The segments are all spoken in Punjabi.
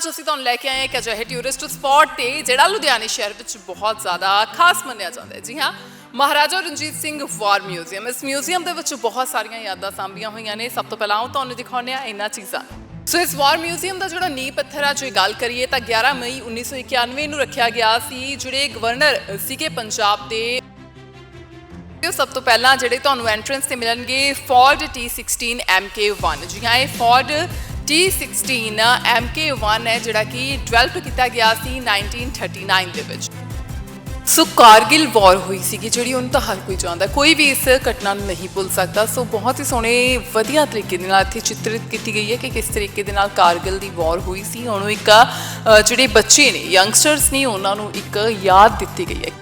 ਅੱਜ ਅਸੀਂ ਤੁਹਾਨੂੰ ਲੈ ਕੇ ਆਏ ਇੱਕ ਅਜਿਹੇ ਟੂਰਿਸਟ ਸਪੌਟ ਤੇ, ਜਿਹੜਾ ਲੁਧਿਆਣੇ ਸ਼ਹਿਰ ਵਿੱਚ ਬਹੁਤ ਜ਼ਿਆਦਾ ਖਾਸ ਮੰਨਿਆ ਜਾਂਦਾ ਹੈ। ਜੀ ਹਾਂ, ਮਹਾਰਾਜਾ ਰਣਜੀਤ ਸਿੰਘ ਵਾਰ ਮਿਊਜ਼ੀਅਮ ਇਸ ਮਿਊਜ਼ੀਅਮ ਦੇ ਵਿੱਚ ਬਹੁਤ ਸਾਰੀਆਂ ਯਾਦਾਂ ਸਾਂਭੀਆਂ ਹੋਈਆਂ ਨੇ। ਸਭ ਤੋਂ ਪਹਿਲਾਂ ਉਹ ਤੁਹਾਨੂੰ ਦਿਖਾਉਂਦੇ ਆ ਇਹਨਾਂ ਚੀਜ਼ਾਂ। ਸੋ ਇਸ ਵਾਰ ਮਿਊਜ਼ੀਅਮ ਦਾ ਜਿਹੜਾ ਨੀਂਹ ਪੱਥਰ ਆ, ਜੇ ਗੱਲ ਕਰੀਏ ਤਾਂ 11 ਮਈ 1991 ਨੂੰ ਰੱਖਿਆ ਗਿਆ ਸੀ, ਜਿਹੜੇ ਗਵਰਨਰ ਸੀਗੇ ਪੰਜਾਬ ਦੇ। ਤੇ ਸਭ ਤੋਂ ਪਹਿਲਾਂ ਜਿਹੜੇ ਤੁਹਾਨੂੰ ਐਂਟਰੈਂਸ ਤੇ ਮਿਲਣਗੇ ਫੋਰਡ T16 MK1 ਜੀ ਹਾਂ, ਇਹ ਫੋਰਡ T16 MK1 ਹੈ, ਜਿਹੜਾ ਕਿ ਡਿਵੈਲਪ ਕੀਤਾ ਗਿਆ ਸੀ 1939 ਦੇ ਵਿੱਚ। ਸੋ ਕਾਰਗਿਲ ਵਾਰ ਹੋਈ ਸੀਗੀ, ਜਿਹੜੀ ਉਹਨੂੰ ਤਾਂ ਹਰ ਕੋਈ ਜਾਣਦਾ ਕੋਈ ਵੀ ਇਸ ਘਟਨਾ ਨੂੰ ਨਹੀਂ ਭੁੱਲ ਸਕਦਾ। ਸੋ ਬਹੁਤ ਹੀ ਸੋਹਣੇ, ਵਧੀਆ ਤਰੀਕੇ ਦੇ ਨਾਲ ਇੱਥੇ ਚਿੱਤਰਿਤ ਕੀਤੀ ਗਈ ਹੈ ਕਿ ਕਿਸ ਤਰੀਕੇ ਦੇ ਨਾਲ ਕਾਰਗਿਲ ਦੀ ਵਾਰ ਹੋਈ ਸੀ। ਉਹਨੂੰ ਇੱਕ ਜਿਹੜੇ ਬੱਚੇ ਨੇ ਯੰਗਸਟਰਸ ਨੇ, ਉਹਨਾਂ ਨੂੰ ਇੱਕ ਯਾਦ ਦਿੱਤੀ ਗਈ ਹੈ।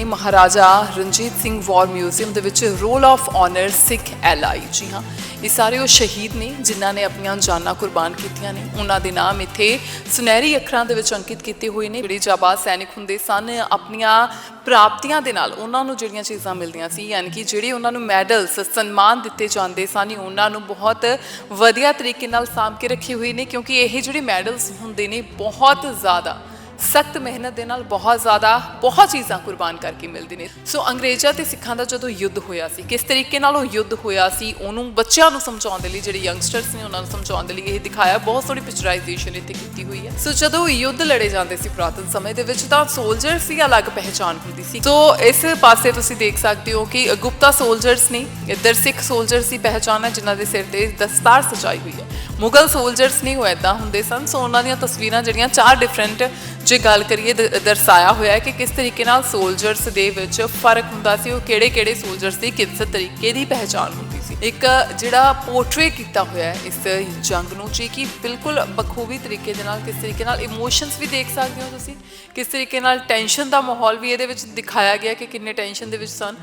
ਇਹ ਮਹਾਰਾਜਾ ਰਣਜੀਤ ਸਿੰਘ ਵਾਰ ਮਿਊਜ਼ੀਅਮ ਦੇ ਵਿੱਚ roll of honour Sikh L I ਜੀ ਹਾਂ। ਇਹ ਸਾਰੇ ਉਹ ਸ਼ਹੀਦ ਨੇ ਜਿਨ੍ਹਾਂ ਨੇ ਆਪਣੀਆਂ ਜਾਨਾਂ ਕੁਰਬਾਨ ਕੀਤੀਆਂ ਨੇ। ਉਹਨਾਂ ਦੇ ਨਾਮ ਇੱਥੇ ਸੁਨਹਿਰੀ ਅੱਖਰਾਂ ਦੇ ਵਿੱਚ ਅੰਕਿਤ ਕੀਤੇ ਹੋਏ ਨੇ। ਜਿਹੜੇ ਜਾਬਾਜ਼ ਸੈਨਿਕ ਹੁੰਦੇ ਸਨ, ਆਪਣੀਆਂ ਪ੍ਰਾਪਤੀਆਂ ਦੇ ਨਾਲ ਉਹਨਾਂ ਨੂੰ ਜਿਹੜੀਆਂ ਚੀਜ਼ਾਂ ਮਿਲਦੀਆਂ ਸੀ, ਯਾਨੀ ਕਿ ਜਿਹੜੇ ਉਹਨਾਂ ਨੂੰ ਮੈਡਲਸ, ਸਨਮਾਨ ਦਿੱਤੇ ਜਾਂਦੇ ਸਨ ਉਹਨਾਂ ਨੂੰ ਬਹੁਤ ਵਧੀਆ ਤਰੀਕੇ ਨਾਲ ਸਾਂਭ ਕੇ ਰੱਖੇ ਹੋਏ ਨੇ। ਕਿਉਂਕਿ ਇਹ ਜਿਹੜੇ ਮੈਡਲਸ ਹੁੰਦੇ ਨੇ, ਬਹੁਤ ਜ਼ਿਆਦਾ ਸਖਤ ਮਿਹਨਤ ਦੇ ਨਾਲ ਬਹੁਤ ਜ਼ਿਆਦਾ, ਬਹੁਤ ਚੀਜ਼ਾਂ ਕੁਰਬਾਨ ਕਰਕੇ ਮਿਲਦੀ ਨੇ। ਸੋ ਅੰਗਰੇਜ਼ਾਂ ਤੇ ਸਿੱਖਾਂ ਦਾ ਜਦੋਂ ਯੁੱਧ ਹੋਇਆ ਸੀ, ਕਿਸ ਤਰੀਕੇ ਨਾਲ ਉਹ ਯੁੱਧ ਹੋਇਆ ਸੀ, ਉਹਨੂੰ ਬੱਚਿਆਂ ਨੂੰ ਸਮਝਾਉਣ ਦੇ ਲਈ, ਜਿਹੜੇ ਯੰਗਸਟਰਸ ਨੇ ਉਹਨਾਂ ਨੂੰ ਸਮਝਾਉਣ ਦੇ ਲਈ ਇਹ ਦਿਖਾਇਆ, ਬਹੁਤ ਸੋਹਣੀ ਪਿਕਚਰਾਈਜੇਸ਼ਨ ਇੱਥੇ ਕੀਤੀ ਹੋਈ ਹੈ। ਸੋ ਜਦੋਂ ਯੁੱਧ ਲੜੇ ਜਾਂਦੇ ਸੀ ਪੁਰਾਤਨ ਸਮੇਂ ਦੇ ਵਿੱਚ, ਤਾਂ ਸੋਲਜਰਸ ਦੀ ਅਲੱਗ ਪਹਿਚਾਨ ਹੁੰਦੀ ਸੀ। ਸੋ ਇਸ ਪਾਸੇ ਤੁਸੀਂ ਦੇਖ ਸਕਦੇ ਹੋ ਕਿ ਗੁਪਤਾ ਸੋਲਜਰਸ ਨੇ, ਇੱਧਰ ਸਿੱਖ ਸੋਲਜਰਸ ਦੀ ਪਹਿਚਾਨ ਹੈ, ਜਿਨ੍ਹਾਂ ਦੇ ਸਿਰ ਤੇ ਦਸਤਾਰ ਸਜਾਈ ਹੋਈ ਹੈ। ਮੁਗਲ ਸੋਲਜਰਸ ਨਹੀਂ ਉਹ ਏਦਾਂ ਹੁੰਦੇ ਸਨ। ਸੋ ਉਹਨਾਂ ਦੀਆਂ ਤਸਵੀਰਾਂ ਜਿਹੜੀਆਂ ਚਾਰ ਡਿਫਰੈਂਟ ਜੇ ਗੱਲ ਕਰੀਏ ਦ- ਦਰਸਾਇਆ ਹੋਇਆ ਹੈ ਕਿ ਕਿਸ ਤਰੀਕੇ ਨਾਲ ਸੋਲਜਰਸ ਦੇ ਵਿੱਚ ਫ਼ਰਕ ਹੁੰਦਾ ਸੀ, ਉਹ ਕਿਹੜੇ-ਕਿਹੜੇ ਸੋਲਜਰਸ ਦੀ ਕਿਸ ਤਰੀਕੇ ਦੀ ਪਹਿਚਾਣ ਹੁੰਦੀ ਸੀ। ਇੱਕ ਜਿਹੜਾ ਪੋਰਟਰੇ ਕੀਤਾ ਹੋਇਆ ਹੈ ਇਸ ਜੰਗ ਨੂੰ, ਜੀ ਕਿ ਬਿਲਕੁਲ ਬਖੂਬੀ ਤਰੀਕੇ ਦੇ ਨਾਲ, ਕਿਸ ਤਰੀਕੇ ਨਾਲ ਇਮੋਸ਼ਨਸ ਵੀ ਦੇਖ ਸਕਦੇ ਹੋ ਤੁਸੀਂ, ਕਿਸ ਤਰੀਕੇ ਨਾਲ ਟੈਨਸ਼ਨ ਦਾ ਮਾਹੌਲ ਵੀ ਇਹਦੇ ਵਿੱਚ ਦਿਖਾਇਆ ਗਿਆ ਕਿ ਕਿੰਨੇ ਟੈਨਸ਼ਨ ਦੇ ਵਿੱਚ ਸਨ।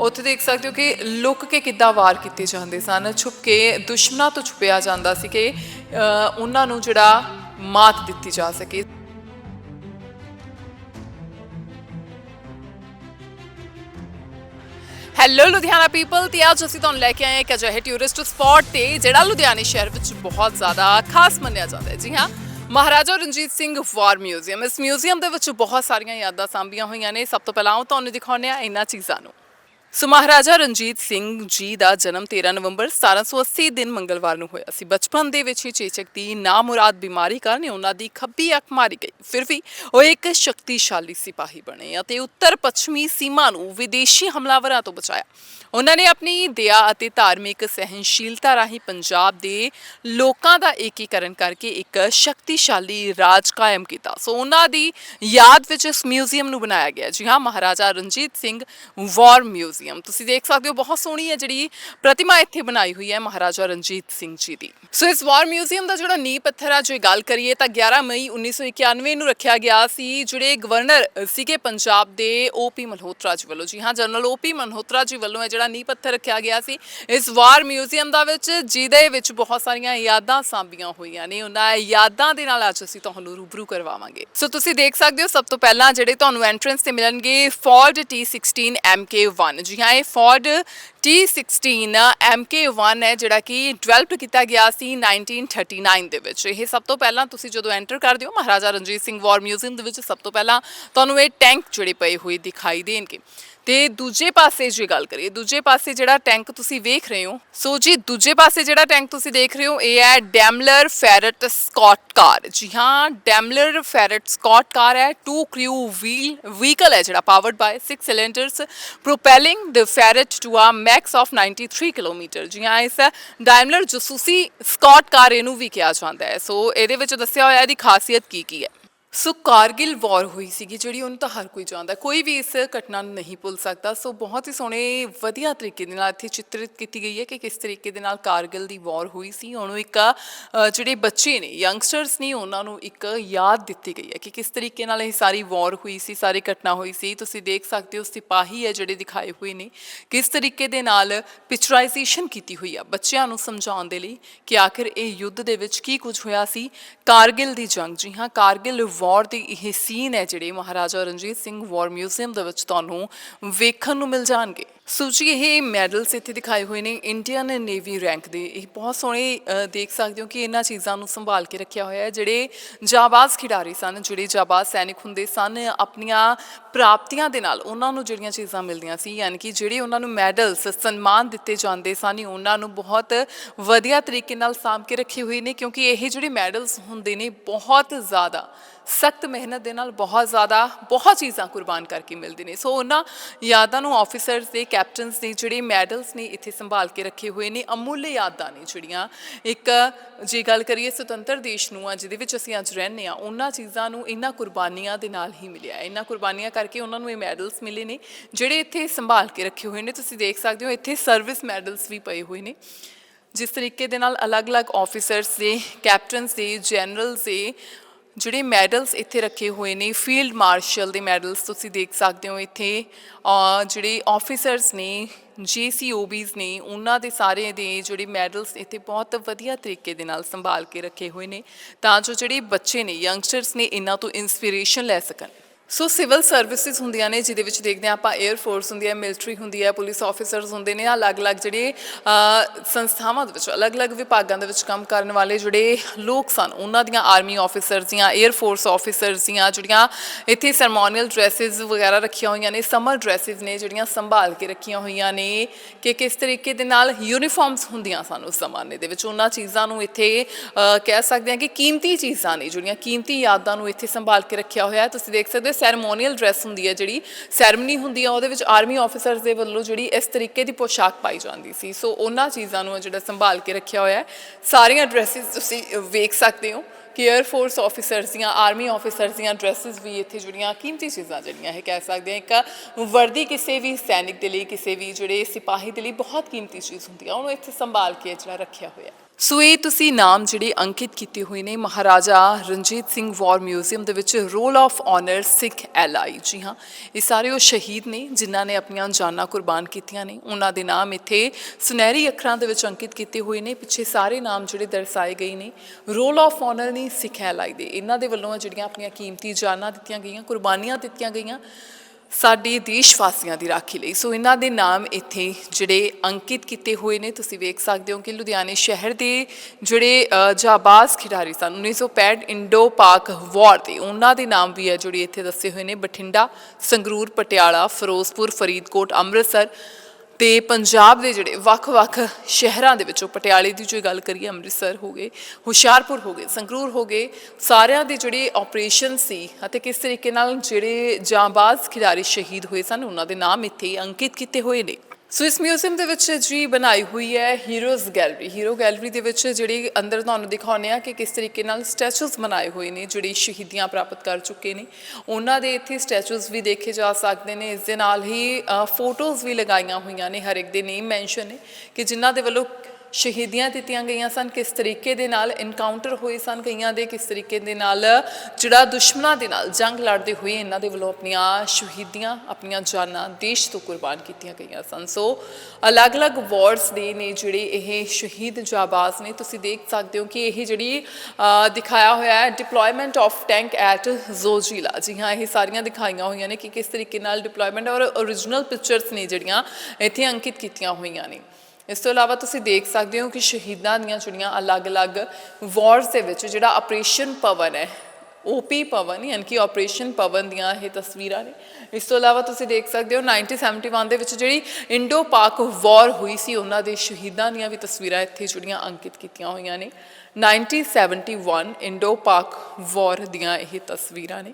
ਉੱਥੇ ਦੇਖ ਸਕਦੇ ਹੋ ਕਿ ਲੁੱਕ ਕੇ ਕਿੱਦਾਂ ਵਾਰ ਕੀਤੇ ਜਾਂਦੇ ਸਨ, ਛੁਪ ਕੇ ਦੁਸ਼ਮਣਾਂ ਤੋਂ ਛੁਪਿਆ ਜਾਂਦਾ ਸੀ ਕਿ ਉਹਨਾਂ ਨੂੰ ਜਿਹੜਾ ਮਾਤ ਦਿੱਤੀ ਜਾ ਸਕੇ। ਹੈਲੋ ਲੁਧਿਆਣਾ ਪੀਪਲ ਤੇ ਅੱਜ ਅਸੀਂ ਤੁਹਾਨੂੰ ਲੈ ਕੇ ਆਏ ਹਾਂ ਇੱਕ ਅਜਿਹੇ ਟੂਰਿਸਟ ਸਪੌਟ ਤੇ ਜਿਹੜਾ ਲੁਧਿਆਣੇ ਸ਼ਹਿਰ ਵਿੱਚ ਬਹੁਤ ਜ਼ਿਆਦਾ ਖਾਸ ਮੰਨਿਆ ਜਾਂਦਾ ਹੈ। ਜੀ ਹਾਂ, ਮਹਾਰਾਜਾ ਰਣਜੀਤ ਸਿੰਘ ਵਾਰ ਮਿਊਜ਼ੀਅਮ। ਇਸ ਮਿਊਜ਼ੀਅਮ ਦੇ ਵਿੱਚ ਬਹੁਤ ਸਾਰੀਆਂ ਯਾਦਾਂ ਸਾਂਭੀਆਂ ਹੋਈਆਂ ਨੇ। ਸਭ ਤੋਂ ਪਹਿਲਾਂ ਉਹ ਤੁਹਾਨੂੰ ਦਿਖਾਉਂਦੇ ਆ ਇਹਨਾਂ ਚੀਜ਼ਾਂ ਨੂੰ। ਸੋ ਮਹਾਰਾਜਾ ਰਣਜੀਤ ਸਿੰਘ ਜੀ ਦਾ ਜਨਮ 13 ਨਵੰਬਰ 1780 ਦਿਨ ਮੰਗਲਵਾਰ ਨੂੰ ਹੋਇਆ ਸੀ। ਬਚਪਨ ਦੇ ਵਿੱਚ ਹੀ ਚੇਚਕ ਦੀ ਨਾਮੁਰਾਦ ਬਿਮਾਰੀ ਕਾਰਨ ਉਹਨਾਂ ਦੀ ਖੱਬੀ ਅੱਖ ਮਾਰੀ ਗਈ। ਫਿਰ ਵੀ ਉਹ ਇੱਕ ਸ਼ਕਤੀਸ਼ਾਲੀ ਸਿਪਾਹੀ ਬਣੇ ਅਤੇ ਉੱਤਰ ਪੱਛਮੀ ਸੀਮਾ ਨੂੰ ਵਿਦੇਸ਼ੀ ਹਮਲਾਵਰਾਂ ਤੋਂ ਬਚਾਇਆ। ਉਹਨਾਂ ਨੇ ਆਪਣੀ ਦਇਆ ਅਤੇ ਧਾਰਮਿਕ ਸਹਿਨਸ਼ੀਲਤਾ ਰਾਹੀਂ ਪੰਜਾਬ ਦੇ ਲੋਕਾਂ ਦਾ ਏਕੀਕਰਨ ਕਰਕੇ ਇੱਕ ਸ਼ਕਤੀਸ਼ਾਲੀ ਰਾਜ ਕਾਇਮ ਕੀਤਾ। ਸੋ ਉਹਨਾਂ ਦੀ ਯਾਦ ਵਿੱਚ ਇਸ ਮਿਊਜ਼ੀਅਮ ਨੂੰ ਬਣਾਇਆ ਗਿਆ। ਜੀ ਹਾਂ, ਮਹਾਰਾਜਾ ਰਣਜੀਤ ਸਿੰਘ ਵਾਰ ਮਿਊਜ਼ੀਅਮ। ਤੁਸੀਂ ਦੇਖ ਸਕਦੇ ਹੋ, ਬਹੁਤ ਸੋਹਣੀ ਹੈ ਜਿਹੜੀ ਪ੍ਰਤਿਮਾ ਇੱਥੇ ਬਣਾਈ ਹੋਈ ਹੈ ਮਹਾਰਾਜਾ ਰਣਜੀਤ ਸਿੰਘ ਜੀ ਦੀ। ਸੋ ਇਸ ਵਾਰ ਮਿਊਜ਼ੀਅਮ ਦਾ ਜਿਹੜਾ ਨੀਂਹ ਪੱਥਰ ਆ, ਜੇ ਗੱਲ ਕਰੀਏ ਤਾਂ 11 ਮਈ 1991 ਨੂੰ ਰੱਖਿਆ ਗਿਆ ਸੀ, ਜਿਹੜੇ ਗਵਰਨਰ ਸੀਗੇ ਪੰਜਾਬ ਦੇ ਓਪੀ ਮਲਹੋਤਰਾ ਜੀ ਵੱਲੋਂ। ਜੀ ਹਾਂ ਜਨਰਲ ਓਪੀ ਮਲਹੋਤਰਾ ਜੀ ਵੱਲੋਂ ਇਹ ਜਿਹੜਾ ਨੀਂਹ ਪੱਥਰ ਰੱਖਿਆ ਗਿਆ ਸੀ। ਇਸ ਵਾਰ ਮਿਊਜ਼ੀਅਮ ਦਾ ਵਿੱਚ ਜਿਹਦੇ ਵਿੱਚ ਬਹੁਤ ਸਾਰੀਆਂ ਯਾਦਾਂ ਸਾਂਭੀਆਂ ਹੋਈਆਂ ਨੇ, ਉਹਨਾਂ ਯਾਦਾਂ ਦੇ ਨਾਲ ਅੱਜ ਅਸੀਂ ਤੁਹਾਨੂੰ ਰੂਬਰੂ ਕਰਵਾਵਾਂਗੇ। ਸੋ ਤੁਸੀਂ ਦੇਖ ਸਕਦੇ ਹੋ, ਸਭ ਤੋਂ ਪਹਿਲਾਂ ਜਿਹੜੇ ਤੁਹਾਨੂੰ ਐਂਟਰੈਂਸ ਤੇ ਮਿਲਣਗੇ ਫੋਰਡ T16 MK1 ਜੀ ਹਾਂ ਇਹ ਫੋਰਡ T16 MK1 ਹੈ, ਜਿਹੜਾ ਕਿ ਡਿਵੈਲਪ ਕੀਤਾ ਗਿਆ ਸੀ 1939 ਦੇ ਵਿੱਚ। ਇਹ ਸਭ ਤੋਂ ਪਹਿਲਾਂ ਤੁਸੀਂ ਜਦੋਂ ਐਂਟਰ ਕਰਦੇ ਹੋ, ਮਹਾਰਾਜਾ ਰਣਜੀਤ ਸਿੰਘ ਵਾਰ ਮਿਊਜ਼ੀਅਮ ਦੇ ਵਿੱਚ ਸਭ ਤੋਂ ਪਹਿਲਾਂ ਤੁਹਾਨੂੰ ਇਹ ਟੈਂਕ ਜਿਹੜੇ ਪਏ ਹੋਏ ਦਿਖਾਈ ਦੇਣਗੇ। ਤੇ ਦੂਜੇ ਪਾਸੇ ਜੇ ਗੱਲ ਕਰੀਏ, ਦੂਜੇ ਪਾਸੇ ਜਿਹੜਾ ਟੈਂਕ ਤੁਸੀਂ ਵੇਖ ਰਹੇ ਹੋ, ਸੋ ਜੀ ਦੂਜੇ ਪਾਸੇ ਜਿਹੜਾ ਟੈਂਕ ਤੁਸੀਂ ਦੇਖ ਰਹੇ ਹੋ, ਇਹ ਹੈ ਡੈਮਲਰ ਫੈਰਟ ਸਕਾਟ ਕਾਰ। ਜੀ ਹਾਂ, ਡੈਮਲਰ ਫੈਰਟ ਸਕਾਟ ਕਾਰ ਹੈ ਟੂ ਕ੍ਰਿਊ ਵੀਲ ਵਹੀਕਲ ਹੈ ਜਿਹੜਾ powered by 6 cylinders propelling the ferret to a max of 93 kilometre ਜੀ ਹਾਂ, ਇਸ ਡੈਮਲਰ ਜਸੂਸੀ ਸਕਾਟ ਕਾਰ ਇਹਨੂੰ ਵੀ ਕਿਹਾ ਜਾਂਦਾ ਹੈ। ਸੋ ਇਹਦੇ ਵਿੱਚ ਦੱਸਿਆ ਹੋਇਆ ਇਹਦੀ ਖਾਸੀਅਤ ਕੀ ਕੀ ਹੈ? ਸੋ ਕਾਰਗਿਲ ਵਾਰ ਹੋਈ ਸੀਗੀ ਜਿਹੜੀ ਉਹਨੂੰ ਤਾਂ ਹਰ ਕੋਈ ਜਾਣਦਾ ਕੋਈ ਵੀ ਇਸ ਘਟਨਾ ਨੂੰ ਨਹੀਂ ਭੁੱਲ ਸਕਦਾ ਸੋ ਬਹੁਤ ਹੀ ਸੋਹਣੇ ਵਧੀਆ ਤਰੀਕੇ ਦੇ ਨਾਲ ਇੱਥੇ ਚਿੱਤਰਿਤ ਕੀਤੀ ਗਈ ਹੈ ਕਿ ਕਿਸ ਤਰੀਕੇ ਦੇ ਨਾਲ ਕਾਰਗਿਲ ਦੀ ਵਾਰ ਹੋਈ ਸੀ ਉਹਨੂੰ ਇੱਕ ਅ, ਜਿਹੜੇ ਬੱਚੇ ਨੇ ਯੰਗਸਟਰਸ ਨੇ ਉਹਨਾਂ ਨੂੰ ਇੱਕ ਯਾਦ ਦਿੱਤੀ ਗਈ ਹੈ ਕਿ ਕਿਸ ਤਰੀਕੇ ਨਾਲ ਇਹ ਸਾਰੀ ਵਾਰ ਹੋਈ ਸੀ ਸਾਰੀ ਘਟਨਾ ਹੋਈ ਸੀ ਤੁਸੀਂ ਦੇਖ ਸਕਦੇ ਹੋ ਸਿਪਾਹੀ ਹੈ ਜਿਹੜੇ ਦਿਖਾਏ ਹੋਏ ਨੇ ਕਿਸ ਤਰੀਕੇ ਦੇ ਨਾਲ ਪਿਕਚਰਾਈਜੇਸ਼ਨ ਕੀਤੀ ਹੋਈ ਆ ਬੱਚਿਆਂ ਨੂੰ ਸਮਝਾਉਣ ਦੇ ਲਈ ਕਿ ਆਖਿਰ ਇਹ ਯੁੱਧ ਦੇ ਵਿੱਚ ਕੀ ਕੁਝ ਹੋਇਆ ਸੀ ਕਾਰਗਿਲ ਦੀ ਜੰਗ ਜੀ ਹਾਂ ਕਾਰਗਿਲ ਵਾਰ ਦੀ ਇਹ ਸੀਨ ਹੈ ਜਿਹੜੇ ਮਹਾਰਾਜਾ ਰਣਜੀਤ ਸਿੰਘ ਵਾਰ ਮਿਊਜ਼ੀਅਮ ਦੇ ਵਿੱਚ ਤੁਹਾਨੂੰ ਵੇਖਣ ਨੂੰ ਮਿਲ ਜਾਣਗੇ। ਸੋ ਜੀ, ਇਹ ਮੈਡਲਸ ਇੱਥੇ ਦਿਖਾਏ ਹੋਏ ਨੇ। ਇੰਡੀਅਨ ਨੇਵੀ ਰੈਂਕ ਦੇ। ਇਹ ਬਹੁਤ ਸੋਹਣੇ ਦੇਖ ਸਕਦੇ ਹੋ ਕਿ ਇਹਨਾਂ ਚੀਜ਼ਾਂ ਨੂੰ ਸੰਭਾਲ ਕੇ ਰੱਖਿਆ ਹੋਇਆ ਹੈ, ਜਿਹੜੇ ਜਾਬਾਜ਼ ਖਿਡਾਰੀ ਸਨ, ਜਿਹੜੇ ਜਾਬਾਜ਼ ਸੈਨਿਕ ਹੁੰਦੇ ਸਨ, ਆਪਣੀਆਂ ਪ੍ਰਾਪਤੀਆਂ ਦੇ ਨਾਲ ਉਹਨਾਂ ਨੂੰ ਜਿਹੜੀਆਂ ਚੀਜ਼ਾਂ ਮਿਲਦੀਆਂ ਸੀ, ਯਾਨੀ ਕਿ ਜਿਹੜੇ ਉਹਨਾਂ ਨੂੰ ਮੈਡਲਸ ਸਨਮਾਨ ਦਿੱਤੇ ਜਾਂਦੇ ਸਨ ਉਹਨਾਂ ਨੂੰ ਬਹੁਤ ਵਧੀਆ ਤਰੀਕੇ ਨਾਲ ਸਾਂਭ ਕੇ ਰੱਖੇ ਹੋਏ ਨੇ, ਕਿਉਂਕਿ ਇਹ ਜਿਹੜੇ ਮੈਡਲਸ ਹੁੰਦੇ ਨੇ, ਬਹੁਤ ਜ਼ਿਆਦਾ ਸਖਤ ਮਿਹਨਤ ਦੇ ਨਾਲ ਬਹੁਤ ਜ਼ਿਆਦਾ, ਬਹੁਤ ਚੀਜ਼ਾਂ ਕੁਰਬਾਨ ਕਰਕੇ ਮਿਲਦੇ ਨੇ। ਸੋ ਉਹਨਾਂ ਯਾਦਾਂ ਨੂੰ ਆਫੀਸਰਸ ਦੇ ਕੈਪਟਨਸ ਦੇ ਜਿਹੜੇ ਮੈਡਲਸ ਨੇ ਇੱਥੇ ਸੰਭਾਲ ਕੇ ਰੱਖੇ ਹੋਏ ਨੇ, ਅਮੁੱਲ ਯਾਦਾਂ ਨੇ ਜਿਹੜੀਆਂ। ਇੱਕ ਜੇ ਗੱਲ ਕਰੀਏ ਸੁਤੰਤਰ ਦੇਸ਼ ਨੂੰ ਆ, ਜਿਹਦੇ ਵਿੱਚ ਅਸੀਂ ਅੱਜ ਰਹਿੰਦੇ ਆ ਉਹਨਾਂ ਚੀਜ਼ਾਂ ਨੂੰ ਇਹਨਾਂ ਕੁਰਬਾਨੀਆਂ ਦੇ ਨਾਲ ਹੀ ਮਿਲਿਆ ਇਹਨਾਂ ਕੁਰਬਾਨੀਆਂ ਕਰਕੇ ਉਹਨਾਂ ਨੂੰ ਇਹ ਮੈਡਲਸ ਮਿਲੇ ਨੇ, ਜਿਹੜੇ ਇੱਥੇ ਸੰਭਾਲ ਕੇ ਰੱਖੇ ਹੋਏ ਨੇ। ਤੁਸੀਂ ਦੇਖ ਸਕਦੇ ਹੋ, ਇੱਥੇ ਸਰਵਿਸ ਮੈਡਲਸ ਵੀ ਪਏ ਹੋਏ ਨੇ। ਜਿਸ ਤਰੀਕੇ ਦੇ ਨਾਲ ਅਲੱਗ-ਅਲੱਗ ਆਫੀਸਰਸ ਦੇ ਕੈਪਟਨਸ ਦੇ ਜਨਰਲਸ ਦੇ ਜਿਹੜੇ ਮੈਡਲਸ ਇੱਥੇ ਰੱਖੇ ਹੋਏ ਨੇ, ਫੀਲਡ ਮਾਰਸ਼ਲ ਦੇ ਮੈਡਲਸ ਤੁਸੀਂ ਦੇਖ ਸਕਦੇ ਹੋ ਇੱਥੇ। ਜਿਹੜੇ ਆਫੀਸਰਸ ਨੇ ਜੀਸੀਓਬੀਜ਼ ਨੇ, ਉਹਨਾਂ ਦੇ ਸਾਰੇ ਦੇ ਜਿਹੜੇ ਮੈਡਲਸ ਇੱਥੇ ਬਹੁਤ ਵਧੀਆ ਤਰੀਕੇ ਦੇ ਨਾਲ ਸੰਭਾਲ ਕੇ ਰੱਖੇ ਹੋਏ ਨੇ। ਤਾਂ ਜੋ ਜਿਹੜੇ ਬੱਚੇ ਨੇ ਯੰਗਸਟਰਸ ਨੇ, ਇਹਨਾਂ ਤੋਂ ਇਨਸਪੀਰੇਸ਼ਨ ਲੈ ਸਕਣ। ਸੋ ਸਿਵਲ ਸਰਵਿਸਿਜ਼ ਹੁੰਦੀਆਂ ਨੇ, ਜਿਹਦੇ ਵਿੱਚ ਦੇਖਦੇ ਹਾਂ ਆਪਾਂ 에ਅਰ ਫੋਰਸ ਹੁੰਦੀ ਹੈ ਮਿਲਟਰੀ ਹੁੰਦੀ ਹੈ ਪੁਲਿਸ ਆਫੀਸਰਸ ਹੁੰਦੇ ਨੇ, ਅਲੱਗ-ਅਲੱਗ ਜਿਹੜੇ ਸੰਸਥਾਵਾਂ ਦੇ ਵਿੱਚ, ਅਲੱਗ-ਅਲੱਗ ਵਿਭਾਗਾਂ ਦੇ ਵਿੱਚ ਕੰਮ ਕਰਨ ਵਾਲੇ ਜਿਹੜੇ ਲੋਕ ਸਨ, ਉਹਨਾਂ ਦੀਆਂ ਆਰਮੀ ਆਫੀਸਰਸ ਦੀਆਂ 에ਅਰ ਫੋਰਸ ਆਫੀਸਰਸ ਦੀਆਂ ਜਿਹੜੀਆਂ ਇੱਥੇ ਸਰਮੋਨੀਅਲ ਡਰੈਸਸ ਵਗੈਰਾ ਰੱਖੀਆਂ ਹੋਈਆਂ ਨੇ ਸਮਰ ਡਰੈਸਸ ਨੇ ਜਿਹੜੀਆਂ ਸੰਭਾਲ ਕੇ ਰੱਖੀਆਂ ਹੋਈਆਂ ਨੇ, ਕਿ ਕਿਸ ਤਰੀਕੇ ਦੇ ਨਾਲ ਯੂਨੀਫਾਰਮਸ ਹੁੰਦੀਆਂ ਸਨ ਉਸ ਜ਼ਮਾਨੇ ਦੇ ਵਿੱਚ, ਉਹਨਾਂ ਚੀਜ਼ਾਂ ਨੂੰ ਇੱਥੇ ਕਹਿ ਸਕਦੇ ਹਾਂ ਕਿ ਕੀਮਤੀ ਚੀਜ਼ਾਂ ਨੇ, ਜਿਹੜੀਆਂ ਕੀਮਤੀ ਯਾਦਾਂ ਨੂੰ ਇੱਥੇ ਸੰਭਾਲ ਕੇ ਰੱਖਿਆ ਹੋਇਆ ਤੁਸੀਂ ਦੇਖ ਸਕਦੇ ਹੋ ਸੈਰਮੋਨੀਅਲ ਡਰੈਸ ਹੁੰਦੀ ਹੈ ਜਿਹੜੀ ਸੈਰਮਨੀ ਹੁੰਦੀ ਆ, ਉਹਦੇ ਵਿੱਚ ਆਰਮੀ ਆਫੀਸਰਸ ਦੇ ਵੱਲੋਂ ਜਿਹੜੀ ਇਸ ਤਰੀਕੇ ਦੀ ਪੋਸ਼ਾਕ ਪਾਈ ਜਾਂਦੀ ਸੀ। ਸੋ ਉਹਨਾਂ ਚੀਜ਼ਾਂ ਨੂੰ ਜਿਹੜਾ ਸੰਭਾਲ ਕੇ ਰੱਖਿਆ ਹੋਇਆ ਹੈ। ਸਾਰੀਆਂ ਡਰੈਸਸ ਤੁਸੀਂ ਵੇਖ ਸਕਦੇ ਹੋ ਕਿ 에ਅਰ ਫੋਰਸ ਆਫੀਸਰਸ ਦੀਆਂ ਆਰਮੀ ਆਫੀਸਰਸ ਦੀਆਂ ਡਰੈਸਸ ਵੀ ਇੱਥੇ ਜਿਹੜੀਆਂ ਕੀਮਤੀ ਚੀਜ਼ਾਂ ਜਿਹੜੀਆਂ ਇਹ ਕਹਿ ਸਕਦੇ ਹਾਂ ਇੱਕ ਵਰਦੀ ਕਿਸੇ ਵੀ ਸੈਨਿਕ ਦੇ ਲਈ, ਕਿਸੇ ਵੀ ਜਿਹੜੇ ਸਿਪਾਹੀ ਦੇ ਲਈ ਬਹੁਤ ਕੀਮਤੀ ਚੀਜ਼ ਹੁੰਦੀ ਹੈ ਉਹਨੂੰ ਇੱਥੇ ਸੰਭਾਲ ਕੇ ਜਿਹੜਾ ਰੱਖਿਆ ਹੋਇਆ ਸੋ ਇਹ ਤੁਸੀਂ ਨਾਮ ਜਿਹੜੇ ਅੰਕਿਤ ਕੀਤੇ ਹੋਏ ਨੇ, ਮਹਾਰਾਜਾ ਰਣਜੀਤ ਸਿੰਘ ਵਾਰ ਮਿਊਜ਼ੀਅਮ ਦੇ ਵਿੱਚ roll of honour Sikh ally ਜੀ ਹਾਂ, ਇਹ ਸਾਰੇ ਉਹ ਸ਼ਹੀਦ ਨੇ ਜਿਨ੍ਹਾਂ ਨੇ ਆਪਣੀਆਂ ਜਾਨਾਂ ਕੁਰਬਾਨ ਕੀਤੀਆਂ ਨੇ। ਉਹਨਾਂ ਦੇ ਨਾਮ ਇੱਥੇ ਸੁਨਹਿਰੀ ਅੱਖਰਾਂ ਦੇ ਵਿੱਚ ਅੰਕਿਤ ਕੀਤੇ ਹੋਏ ਨੇ। ਪਿੱਛੇ ਸਾਰੇ ਨਾਮ ਜਿਹੜੇ ਦਰਸਾਏ ਗਏ ਨੇ ਰੋਲ ਆਫ ਆਨਰ ਨੇ ਸਿੱਖ ਐਲਾਈ ਦੇ। ਇਹਨਾਂ ਦੇ ਵੱਲੋਂ ਜਿਹੜੀਆਂ ਆਪਣੀਆਂ ਕੀਮਤੀ ਜਾਨਾਂ ਦਿੱਤੀਆਂ ਗਈਆਂ, ਕੁਰਬਾਨੀਆਂ ਦਿੱਤੀਆਂ ਗਈਆਂ। ਸਾਡੇ ਦੇਸ਼ ਵਾਸੀਆਂ ਦੀ ਰਾਖੀ ਲਈ। ਸੋ ਇਹਨਾਂ ਦੇ ਨਾਮ ਇੱਥੇ ਜਿਹੜੇ ਅੰਕਿਤ ਕੀਤੇ ਹੋਏ ਨੇ, ਤੁਸੀਂ ਵੇਖ ਸਕਦੇ ਹੋ ਕਿ ਲੁਧਿਆਣੇ ਸ਼ਹਿਰ ਦੇ ਜਿਹੜੇ ਜਾਬਾਜ਼ ਖਿਡਾਰੀ ਸਨ 1965 ਇੰਡੋ ਪਾਕ ਵਾਰ ਦੇ। ਉਹਨਾਂ ਦੇ ਨਾਮ ਵੀ ਹੈ ਜਿਹੜੇ ਇੱਥੇ ਦੱਸੇ ਹੋਏ ਨੇ। ਬਠਿੰਡਾ, ਸੰਗਰੂਰ, ਪਟਿਆਲਾ, ਫਿਰੋਜ਼ਪੁਰ, ਫਰੀਦਕੋਟ, ਅੰਮ੍ਰਿਤਸਰ। ਤੇ ਪੰਜਾਬ ਦੇ ਜਿਹੜੇ ਵੱਖ-ਵੱਖ ਸ਼ਹਿਰਾਂ ਦੇ ਵਿੱਚੋਂ ਪਟਿਆਲੇ ਦੀ ਜੇ ਗੱਲ ਕਰੀਏ, ਅੰਮ੍ਰਿਤਸਰ ਹੋ ਗਏ, ਹੁਸ਼ਿਆਰਪੁਰ ਹੋ ਗਏ, ਸੰਗਰੂਰ ਹੋ ਗਏ, ਸਾਰਿਆਂ ਦੇ ਜਿਹੜੇ ਆਪਰੇਸ਼ਨ ਸੀ ਅਤੇ ਕਿਸ ਤਰੀਕੇ ਨਾਲ ਜਿਹੜੇ ਜਾਂਬਾਜ਼ ਖਿਡਾਰੀ ਸ਼ਹੀਦ ਹੋਏ ਸਨ, ਉਹਨਾਂ ਦੇ ਨਾਮ ਇੱਥੇ ਅੰਕਿਤ ਕੀਤੇ ਹੋਏ ਨੇ। ਸੋ ਇਸ ਮਿਊਜ਼ੀਅਮ ਦੇ ਵਿੱਚ ਜੀ ਬਣਾਈ ਹੋਈ ਹੈ ਹੀਰੋਜ਼ ਗੈਲਰੀ ਹੀਰੋ ਗੈਲਰੀ ਦੇ ਵਿੱਚ ਜਿਹੜੀ ਅੰਦਰ ਤੁਹਾਨੂੰ ਦਿਖਾਉਂਦੇ ਆ ਕਿ ਕਿਸ ਤਰੀਕੇ ਨਾਲ ਸਟੈਚੂਜ਼ ਬਣਾਏ ਹੋਏ ਨੇ, ਜਿਹੜੇ ਸ਼ਹੀਦੀਆਂ ਪ੍ਰਾਪਤ ਕਰ ਚੁੱਕੇ ਨੇ। ਉਹਨਾਂ ਦੇ ਇੱਥੇ ਸਟੈਚੂਜ਼ ਵੀ ਦੇਖੇ ਜਾ ਸਕਦੇ ਨੇ। ਇਸ ਦੇ ਨਾਲ ਹੀ ਫੋਟੋਜ਼ ਵੀ ਲਗਾਈਆਂ ਹੋਈਆਂ ਨੇ, ਹਰ ਇੱਕ ਦੇ ਨੇਮ ਮੈਂਸ਼ਨ ਨੇ, ਕਿ ਜਿਨ੍ਹਾਂ ਦੇ ਵੱਲੋਂ ਸ਼ਹੀਦੀਆਂ ਦਿੱਤੀਆਂ ਗਈਆਂ ਸਨ। ਕਿਸ ਤਰੀਕੇ ਦੇ ਨਾਲ ਇਨਕਾਊਂਟਰ ਹੋਏ ਸਨ ਕਈਆਂ ਦੇ, ਕਿਸ ਤਰੀਕੇ ਦੇ ਨਾਲ ਜਿਹੜਾ ਦੁਸ਼ਮਣਾਂ ਦੇ ਨਾਲ ਜੰਗ ਲੜਦੇ ਹੋਏ ਇਹਨਾਂ ਦੇ ਵੱਲੋਂ ਆਪਣੀਆਂ ਸ਼ਹੀਦੀਆਂ, ਆਪਣੀਆਂ ਜਾਨਾਂ ਦੇਸ਼ ਤੋਂ ਕੁਰਬਾਨ ਕੀਤੀਆਂ ਗਈਆਂ ਸਨ। ਸੋ ਅਲੱਗ-ਅਲੱਗ ਵਾਰਸ ਦੇ ਨੇ ਜਿਹੜੇ ਇਹ ਸ਼ਹੀਦ ਜਾਬਾਜ਼ ਨੇ। ਤੁਸੀਂ ਦੇਖ ਸਕਦੇ ਹੋ ਕਿ ਇਹ ਜਿਹੜੀ ਦਿਖਾਇਆ ਹੋਇਆ ਹੈ deployment of tank at Zojila ਜੀ ਹਾਂ, ਇਹ ਸਾਰੀਆਂ ਦਿਖਾਈਆਂ ਹੋਈਆਂ ਨੇ ਕਿ ਕਿਸ ਤਰੀਕੇ ਨਾਲ ਡਿਪਲੋਇਮੈਂਟ ਔਰ origignal ਪਿਕਚਰਸ ਨੇ ਜਿਹੜੀਆਂ ਇੱਥੇ ਅੰਕਿਤ ਕੀਤੀਆਂ ਹੋਈਆਂ ਨੇ। ਇਸ ਤੋਂ ਇਲਾਵਾ ਤੁਸੀਂ ਦੇਖ ਸਕਦੇ ਹੋ ਕਿ ਸ਼ਹੀਦਾਂ ਦੀਆਂ ਜਿਹੜੀਆਂ ਅਲੱਗ-ਅਲੱਗ ਵਾਰਸ ਦੇ ਵਿੱਚ ਜਿਹੜਾ ਆਪਰੇਸ਼ਨ ਪਵਨ ਹੈ ਓਪੀ ਪਵਨ, ਯਾਨੀ ਕਿ ਆਪਰੇਸ਼ਨ ਪਵਨ ਦੀਆਂ ਇਹ ਤਸਵੀਰਾਂ ਨੇ। ਇਸ ਤੋਂ ਇਲਾਵਾ ਤੁਸੀਂ ਦੇਖ ਸਕਦੇ ਹੋ 1971 ਦੇ ਵਿੱਚ ਜਿਹੜੀ ਇੰਡੋ ਪਾਕ ਵਾਰ ਹੋਈ ਸੀ, ਉਹਨਾਂ ਦੇ ਸ਼ਹੀਦਾਂ ਦੀਆਂ ਵੀ ਤਸਵੀਰਾਂ ਇੱਥੇ ਜਿਹੜੀਆਂ ਅੰਕਿਤ ਕੀਤੀਆਂ ਹੋਈਆਂ ਨੇ। 1971 ਇੰਡੋ ਪਾਕ ਵਾਰ ਦੀਆਂ ਇਹ ਤਸਵੀਰਾਂ ਨੇ,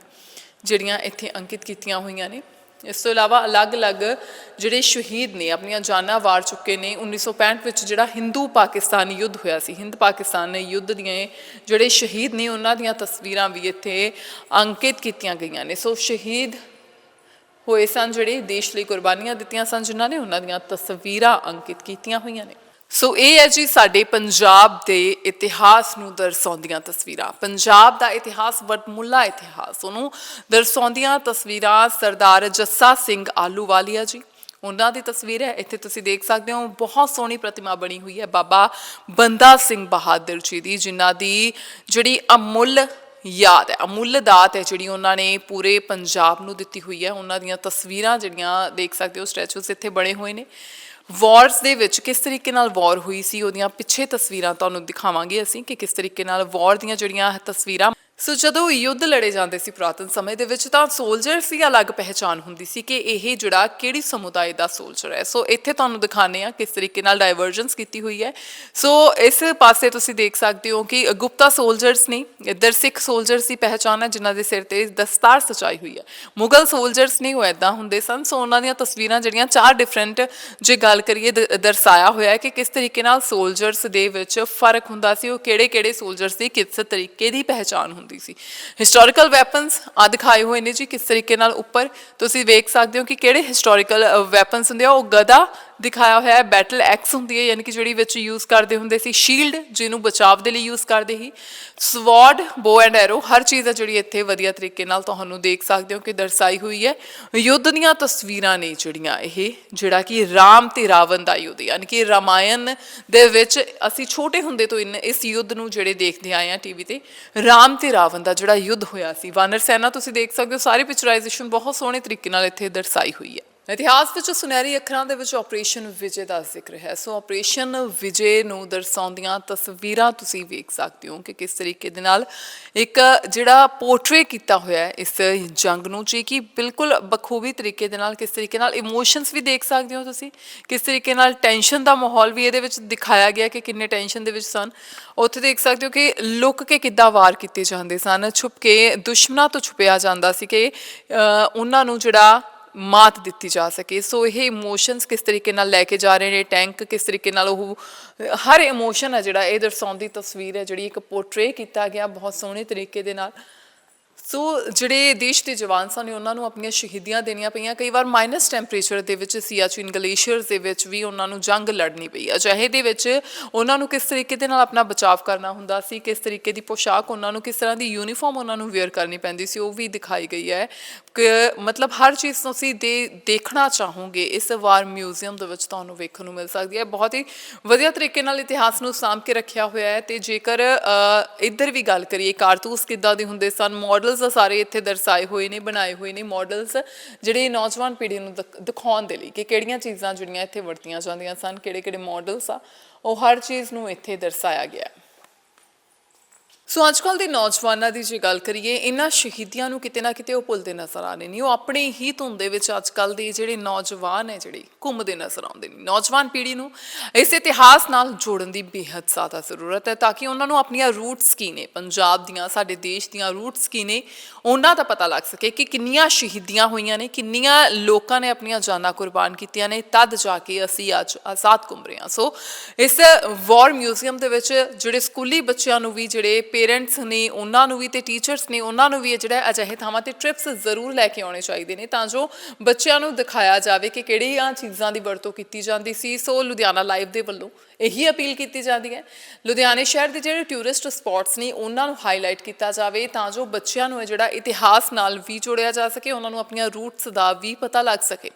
ਜਿਹੜੀਆਂ ਇੱਥੇ ਅੰਕਿਤ ਕੀਤੀਆਂ ਹੋਈਆਂ ਨੇ। ਇਸ ਤੋਂ ਇਲਾਵਾ ਅਲੱਗ-ਅਲੱਗ ਜਿਹੜੇ ਸ਼ਹੀਦ ਨੇ, ਆਪਣੀਆਂ ਜਾਨਾਂ ਵਾਰ ਚੁੱਕੇ ਨੇ 1965 ਵਿੱਚ ਜਿਹੜਾ ਹਿੰਦੂ ਪਾਕਿਸਤਾਨ ਯੁੱਧ ਹੋਇਆ ਸੀ, ਹਿੰਦ ਪਾਕਿਸਤਾਨ ਯੁੱਧ ਦੀਆਂ ਜਿਹੜੇ ਸ਼ਹੀਦ ਨੇ, ਉਹਨਾਂ ਦੀਆਂ ਤਸਵੀਰਾਂ ਵੀ ਇੱਥੇ ਅੰਕਿਤ ਕੀਤੀਆਂ ਗਈਆਂ ਨੇ। ਸੋ ਸ਼ਹੀਦ ਹੋਏ ਸਨ ਜਿਹੜੇ, ਦੇਸ਼ ਲਈ ਕੁਰਬਾਨੀਆਂ ਦਿੱਤੀਆਂ ਸਨ, ਜਿਨ੍ਹਾਂ ਨੇ ਉਹਨਾਂ ਦੀਆਂ ਤਸਵੀਰਾਂ ਅੰਕਿਤ ਕੀਤੀਆਂ ਹੋਈਆਂ ਨੇ। ਸੋ ਇਹ ਹੈ ਜੀ ਸਾਡੇ ਪੰਜਾਬ ਦੇ ਇਤਿਹਾਸ ਨੂੰ ਦਰਸਾਉਂਦੀਆਂ ਤਸਵੀਰਾਂ। ਪੰਜਾਬ ਦਾ ਇਤਿਹਾਸ ਵਡਮੁੱਲਾ ਇਤਿਹਾਸ। ਉਹਨੂੰ ਦਰਸਾਉਂਦੀਆਂ ਤਸਵੀਰਾਂ ਸਰਦਾਰ ਜੱਸਾ ਸਿੰਘ ਆਲੂਵਾਲੀਆ ਜੀ। ਉਹਨਾਂ ਦੀ ਤਸਵੀਰ ਹੈ। ਇੱਥੇ ਤੁਸੀਂ ਦੇਖ ਸਕਦੇ ਹੋ, ਬਹੁਤ ਸੋਹਣੀ ਪ੍ਰਤਿਮਾ ਬਣੀ ਹੋਈ ਹੈ ਬਾਬਾ ਬੰਦਾ ਸਿੰਘ ਬਹਾਦਰ ਜੀ ਦੀ, ਜਿਨ੍ਹਾਂ ਦੀ ਜਿਹੜੀ ਅਮੁੱਲ ਯਾਦ ਹੈ, ਅਮੁੱਲ ਦਾਤ ਹੈ ਜਿਹੜੀ ਉਹਨਾਂ ਨੇ ਪੂਰੇ ਪੰਜਾਬ ਨੂੰ ਦਿੱਤੀ ਹੋਈ ਹੈ। ਉਹਨਾਂ ਦੀਆਂ ਤਸਵੀਰਾਂ ਜਿਹੜੀਆਂ ਦੇਖ ਸਕਦੇ ਹੋ ਸਟੈਚੂਸ ਇੱਥੇ ਬਣੇ ਹੋਏ ਨੇ। ਵਾਰਸ ਦੇ ਵਿੱਚ ਕਿਸ ਤਰੀਕੇ ਨਾਲ ਵਾਰ ਹੋਈ ਸੀ, ਉਹਦੀਆਂ ਪਿੱਛੇ ਤਸਵੀਰਾਂ ਤੁਹਾਨੂੰ ਦਿਖਾਵਾਂਗੇ ਅਸੀਂ ਕਿ ਕਿਸ ਤਰੀਕੇ ਨਾਲ ਵਾਰ ਦੀਆਂ ਜਿਹੜੀਆਂ ਤਸਵੀਰਾਂ ਸੋ ਜਦੋਂ ਯੁੱਧ ਲੜੇ ਜਾਂਦੇ ਸੀ ਪੁਰਾਤਨ ਸਮੇਂ ਦੇ ਵਿੱਚ, ਤਾਂ ਸੋਲਜਰਸ ਦੀ ਅਲੱਗ ਪਹਿਚਾਨ ਹੁੰਦੀ ਸੀ ਕਿ ਇਹ ਜਿਹੜਾ ਕਿਹੜੀ ਸਮੁਦਾਇ ਦਾ ਸੋਲਜਰ ਹੈ। ਸੋ ਇੱਥੇ ਤੁਹਾਨੂੰ ਦਿਖਾਣੇ ਆ ਕਿਸ ਤਰੀਕੇ ਨਾਲ ਡਾਈਵਰਜੈਂਸ ਕੀਤੀ ਹੋਈ ਹੈ। ਸੋ ਇਸ ਪਾਸੇ ਤੁਸੀਂ ਦੇਖ ਸਕਦੇ ਹੋ ਕਿ ਗੁਪਤਾ ਸੋਲਜਰਸ ਨੇ, ਇੱਧਰ ਸਿੱਖ ਸੋਲਜਰਸ ਦੀ ਪਹਿਚਾਨ ਹੈ, ਜਿਨ੍ਹਾਂ ਦੇ ਸਿਰ ਤੇ ਦਸਤਾਰ ਸਜਾਈ ਹੋਈ ਹੈ। ਮੁਗਲ ਸੋਲਜਰਸ ਨੇ ਉਹ ਐਦਾਂ ਹੁੰਦੇ ਸਨ। ਸੋ ਉਹਨਾਂ ਦੀਆਂ ਤਸਵੀਰਾਂ ਜਿਹੜੀਆਂ ਚਾਰ ਡਿਫਰੈਂਟ ਜੇ ਗੱਲ ਕਰੀਏ, ਦ- ਦਰਸਾਇਆ ਹੋਇਆ ਹੈ ਕਿ ਕਿਸ ਤਰੀਕੇ ਨਾਲ ਸੋਲਜਰਸ ਦੇ ਵਿੱਚ ਫ਼ਰਕ ਹੁੰਦਾ ਸੀ, ਉਹ ਕਿਹੜੇ ਕਿਹੜੇ ਸੋਲਜਰਸ ਦੀ ਕਿਸ ਤਰੀਕੇ ਦੀ ਪਹਿਚਾਨ ਹੁੰਦੀ ਸੀ। ਹਿਸਟੋਰੀਕਲ ਵੈਪਨਸ ਆ ਦਿਖਾਏ ਹੋਏ ਨੇ ਜੀ ਕਿਸ ਤਰੀਕੇ ਨਾਲ ਉੱਪਰ। ਤੁਸੀਂ ਵੇਖ ਸਕਦੇ ਹੋ ਕਿ ਕਿਹੜੇ ਹਿਸਟੋਰੀਕਲ ਵੈਪਨਸ ਹੁੰਦੇ ਆ। ਉਹ ਗਦਾ ਦਿਖਾਇਆ ਹੋਇਆ ਹੈ ਬੈਟਲ ਐਕਸ ਹੁੰਦੀ ਹੈ, ਯਾਨੀ ਕਿ ਜਿਹੜੀ ਵਿੱਚ ਯੂਜ਼ ਕਰਦੇ ਹੁੰਦੇ ਸੀ ਸ਼ੀਲਡ ਜਿਹਨੂੰ ਬਚਾਵ ਦੇ ਲਈ ਯੂਜ਼ ਕਰਦੇ ਸੀ। ਸਵਾਰਡ ਬੋ ਐਂਡ ਐਰੋ ਹਰ ਚੀਜ਼ ਹੈ ਜਿਹੜੀ ਇੱਥੇ ਵਧੀਆ ਤਰੀਕੇ ਨਾਲ ਤੁਹਾਨੂੰ ਦੇਖ ਸਕਦੇ ਹੋ ਕਿ ਦਰਸਾਈ ਹੋਈ ਹੈ। ਯੁੱਧ ਦੀਆਂ ਤਸਵੀਰਾਂ ਨੇ ਜਿਹੜੀਆਂ ਇਹ, ਜਿਹੜਾ ਕਿ ਰਾਮ ਤੇ ਰਾਵਣ ਦਾ ਯੁੱਧ, ਯਾਨੀ ਕਿ ਰਾਮਾਇਣ ਦੇ ਵਿੱਚ ਅਸੀਂ ਛੋਟੇ ਹੁੰਦੇ ਤੋਂ ਇਨ- ਇਸ ਯੁੱਧ ਨੂੰ ਜਿਹੜੇ ਦੇਖਦੇ ਆਏ ਆ ਟੀਵੀ ਤੇ, ਰਾਮ ਤੇ ਰਾਵਣ ਦਾ ਜਿਹੜਾ ਯੁੱਧ ਹੋਇਆ ਸੀ। ਵਾਨਰ ਸੈਨਾ ਤੁਸੀਂ ਦੇਖ ਸਕਦੇ ਹੋ, ਸਾਰੀ ਪਿਕਚਰਾਈਜੇਸ਼ਨ ਬਹੁਤ ਸੋਹਣੇ ਤਰੀਕੇ ਨਾਲ ਇੱਥੇ ਦਰਸਾਈ ਹੋਈ ਹੈ। ਇਤਿਹਾਸ ਵਿੱਚ ਸੁਨਹਿਰੀ ਅੱਖਰਾਂ ਦੇ ਵਿੱਚ ਆਪਰੇਸ਼ਨ ਵਿਜੇ ਦਾ ਜ਼ਿਕਰ ਹੈ। ਸੋ ਆਪਰੇਸ਼ਨ ਵਿਜੇ ਨੂੰ ਦਰਸਾਉਂਦੀਆਂ ਤਸਵੀਰਾਂ ਤੁਸੀਂ ਵੇਖ ਸਕਦੇ ਹੋ ਕਿ ਕਿਸ ਤਰੀਕੇ ਦੇ ਨਾਲ ਇੱਕ ਜਿਹੜਾ ਪੋਰਟਰੇ ਕੀਤਾ ਹੋਇਆ ਹੈ ਇਸ ਜੰਗ ਨੂੰ, ਜੀ ਕਿ ਬਿਲਕੁਲ ਬਖੂਬੀ ਤਰੀਕੇ ਦੇ ਨਾਲ, ਕਿਸ ਤਰੀਕੇ ਨਾਲ ਇਮੋਸ਼ਨਸ ਵੀ ਦੇਖ ਸਕਦੇ ਹੋ ਤੁਸੀਂ, ਕਿਸ ਤਰੀਕੇ ਨਾਲ ਟੈਨਸ਼ਨ ਦਾ ਮਾਹੌਲ ਵੀ ਇਹਦੇ ਵਿੱਚ ਦਿਖਾਇਆ ਗਿਆ ਕਿ ਕਿੰਨੇ ਟੈਨਸ਼ਨ ਦੇ ਵਿੱਚ ਸਨ। ਉੱਥੇ ਦੇਖ ਸਕਦੇ ਹੋ ਕਿ ਲੁੱਕ ਕੇ ਕਿੱਦਾਂ ਵਾਰ ਕੀਤੇ ਜਾਂਦੇ ਸਨ। ਛੁਪ ਕੇ, ਦੁਸ਼ਮਣਾਂ ਤੋਂ ਛੁਪਿਆ ਜਾਂਦਾ ਸੀ ਕਿ ਉਹਨਾਂ ਨੂੰ ਜਿਹੜਾ ਮਾਤ ਦਿੱਤੀ ਜਾ ਸਕੇ। ਸੋ ਇਹ ਇਮੋਸ਼ਨਸ ਕਿਸ ਤਰੀਕੇ ਨਾਲ ਲੈ ਕੇ ਜਾ ਰਹੇ ਨੇ? ਟੈਂਕ ਕਿਸ ਤਰੀਕੇ ਨਾਲ ਉਹ, ਹਰ ਇਮੋਸ਼ਨ ਹੈ ਜਿਹੜਾ, ਇਹ ਦਰਸਾਉਂਦੀ ਤਸਵੀਰ ਹੈ ਜਿਹੜੀ ਇੱਕ ਪੋਰਟਰੇ ਕੀਤਾ ਗਿਆ ਬਹੁਤ ਸੋਹਣੇ ਤਰੀਕੇ ਦੇ ਨਾਲ। ਸੋ ਜਿਹੜੇ ਦੇਸ਼ ਦੇ ਜਵਾਨ ਸਨ ਉਹਨਾਂ ਨੂੰ ਆਪਣੀਆਂ ਸ਼ਹੀਦੀਆਂ ਦੇਣੀਆਂ ਪਈਆਂ। ਕਈ ਵਾਰ ਮਾਈਨਸ ਟੈਂਪਰੇਚਰ ਦੇ ਵਿੱਚ ਸੀਆਚਿਨ ਗਲੇਸ਼ੀਅਰਸ ਦੇ ਵਿੱਚ ਵੀ ਉਹਨਾਂ ਨੂੰ ਜੰਗ ਲੜਨੀ ਪਈ। ਅਜਿਹੇ ਦੇ ਵਿੱਚ ਉਹਨਾਂ ਨੂੰ ਕਿਸ ਤਰੀਕੇ ਦੇ ਨਾਲ ਆਪਣਾ ਬਚਾਅ ਕਰਨਾ ਹੁੰਦਾ ਸੀ, ਕਿਸ ਤਰੀਕੇ ਦੀ ਪੋਸ਼ਾਕ ਉਹਨਾਂ ਨੂੰ ਕਿਸ ਤਰ੍ਹਾਂ ਦੀ ਯੂਨੀਫਾਰਮ ਉਹਨਾਂ ਨੂੰ ਵੇਅਰ ਕਰਨੀ ਪੈਂਦੀ ਸੀ, ਉਹ ਵੀ ਦਿਖਾਈ ਗਈ ਹੈ। ਕਿ, ਮਤਲਬ ਹਰ ਚੀਜ਼ ਤੁਸੀਂ ਦੇ, ਦੇਖਣਾ ਚਾਹੋਗੇ, ਇਸ ਵਾਰ ਮਿਊਜ਼ੀਅਮ ਦੇ ਵਿੱਚ ਤੁਹਾਨੂੰ ਵੇਖਣ ਨੂੰ ਮਿਲ ਸਕਦੀ ਹੈ। ਬਹੁਤ ਹੀ ਵਧੀਆ ਤਰੀਕੇ ਨਾਲ ਇਤਿਹਾਸ ਨੂੰ ਸਾਂਭ ਕੇ ਰੱਖਿਆ ਹੋਇਆ ਹੈ ਤੇ ਜੇਕਰ ਇੱਧਰ ਵੀ ਗੱਲ ਕਰੀਏ, ਕਾਰਤੂਸ ਕਿੱਦਾਂ ਦੇ ਹੁੰਦੇ ਸਨ ਮਾਡਲਸ ਸਾਰੇ ਇੱਥੇ ਦਰਸਾਏ ਹੋਏ ਨੇ, ਬਣਾਏ ਹੋਏ ਨੇ ਮਾਡਲਸ ਜਿਹੜੇ ਨੌਜਵਾਨ ਪੀੜ੍ਹੀ ਨੂੰ ਦਿਖ- ਦਿਖਾਉਣ ਦੇ ਲਈ ਕਿ ਕਿਹੜੀਆਂ ਚੀਜ਼ਾਂ ਜਿਹੜੀਆਂ ਇੱਥੇ ਵਰਤੀਆਂ ਜਾਂਦੀਆਂ ਸਨ ਕਿਹੜੇ ਕਿਹੜੇ ਮਾਡਲਸ ਆ, ਉਹ ਹਰ ਚੀਜ਼ ਨੂੰ ਇੱਥੇ ਦਰਸਾਇਆ ਗਿਆ। ਹੈ ਸੋ ਅੱਜ ਕੱਲ੍ਹ ਦੇ ਨੌਜਵਾਨਾਂ ਦੀ ਜੇ ਗੱਲ ਕਰੀਏ, ਇਹਨਾਂ ਸ਼ਹੀਦੀਆਂ ਨੂੰ ਕਿਤੇ ਨਾ ਕਿਤੇ ਉਹ ਭੁੱਲਦੇ ਨਜ਼ਰ ਆ ਰਹੇ ਨੇ। ਉਹ ਆਪਣੇ ਹੀ ਧੁੰਦ ਦੇ ਵਿੱਚ ਅੱਜ ਕੱਲ੍ਹ ਦੇ ਜਿਹੜੇ ਨੌਜਵਾਨ ਹੈ ਜਿਹੜੇ ਘੁੰਮਦੇ ਨਜ਼ਰ ਆਉਂਦੇ ਨੇ। ਨੌਜਵਾਨ ਪੀੜ੍ਹੀ ਨੂੰ ਇਸ ਇਤਿਹਾਸ ਨਾਲ ਜੋੜਨ ਦੀ ਬੇਹੱਦ ਜ਼ਿਆਦਾ ਜ਼ਰੂਰਤ ਹੈ ਤਾਂ ਕਿ ਉਹਨਾਂ ਨੂੰ ਆਪਣੀਆਂ ਰੂਟਸ ਕੀ ਨੇ? ਪੰਜਾਬ ਦੀਆਂ, ਸਾਡੇ ਦੇਸ਼ ਦੀਆਂ ਰੂਟਸ ਕੀ ਨੇ? ਉਹਨਾਂ ਦਾ ਪਤਾ ਲੱਗ ਸਕੇ ਕਿ ਕਿੰਨੀਆਂ ਸ਼ਹੀਦੀਆਂ ਹੋਈਆਂ ਨੇ, ਕਿੰਨੀਆਂ ਲੋਕਾਂ ਨੇ ਆਪਣੀਆਂ ਜਾਨਾਂ ਕੁਰਬਾਨ ਕੀਤੀਆਂ ਨੇ। ਤਦ ਜਾ ਕੇ ਅਸੀਂ ਅੱਜ ਆਜ਼ਾਦ ਘੁੰਮ ਰਹੇ ਹਾਂ। ਸੋ ਇਸ ਵਾਰ ਮਿਊਜ਼ੀਅਮ ਦੇ ਵਿੱਚ ਜਿਹੜੇ ਸਕੂਲੀ ਬੱਚਿਆਂ ਨੂੰ ਵੀ, ਜਿਹੜੇ ਪੇਰੈਂਟਸ ਨੇ, ਉਹਨਾਂ ਨੂੰ ਵੀ ਤੇ ਟੀਚਰਸ ਨੇ, ਉਹਨਾਂ ਨੂੰ ਵੀ ਇਹ ਜਿਹੜਾ ਅਜਿਹੇ ਥਾਵਾਂ ਤੇ ਟ੍ਰਿਪਸ ਜ਼ਰੂਰ ਲੈ ਕੇ ਆਉਣੇ ਚਾਹੀਦੇ ਨੇ ਤਾਂ ਜੋ ਬੱਚਿਆਂ ਨੂੰ ਦਿਖਾਇਆ ਜਾਵੇ ਕਿ ਕਿਹੜੀਆਂ ਚੀਜ਼ਾਂ ਦੀ ਵਰਤੋਂ ਕੀਤੀ ਜਾਂਦੀ ਸੀ। ਸੋ ਲੁਧਿਆਣਾ ਲਾਈਵ ਦੇ ਵੱਲੋਂ ਇਹੀ ਅਪੀਲ ਕੀਤੀ ਜਾਂਦੀ ਹੈ। ਲੁਧਿਆਣੇ ਸ਼ਹਿਰ ਦੇ ਜਿਹੜੇ ਟੂਰਿਸਟ ਸਪੌਟਸ ਨੇ, ਉਹਨਾਂ ਨੂੰ ਹਾਈਲਾਈਟ ਕੀਤਾ ਜਾਵੇ ਤਾਂ ਜੋ ਬੱਚਿਆਂ ਨੂੰ ਇਹ ਜਿਹੜਾ ਇਤਿਹਾਸ ਨਾਲ ਵੀ ਜੋੜਿਆ ਜਾ ਸਕੇ, ਉਹਨਾਂ ਨੂੰ ਆਪਣੀਆਂ ਰੂਟਸ ਦਾ ਵੀ ਪਤਾ ਲੱਗ ਸਕੇ।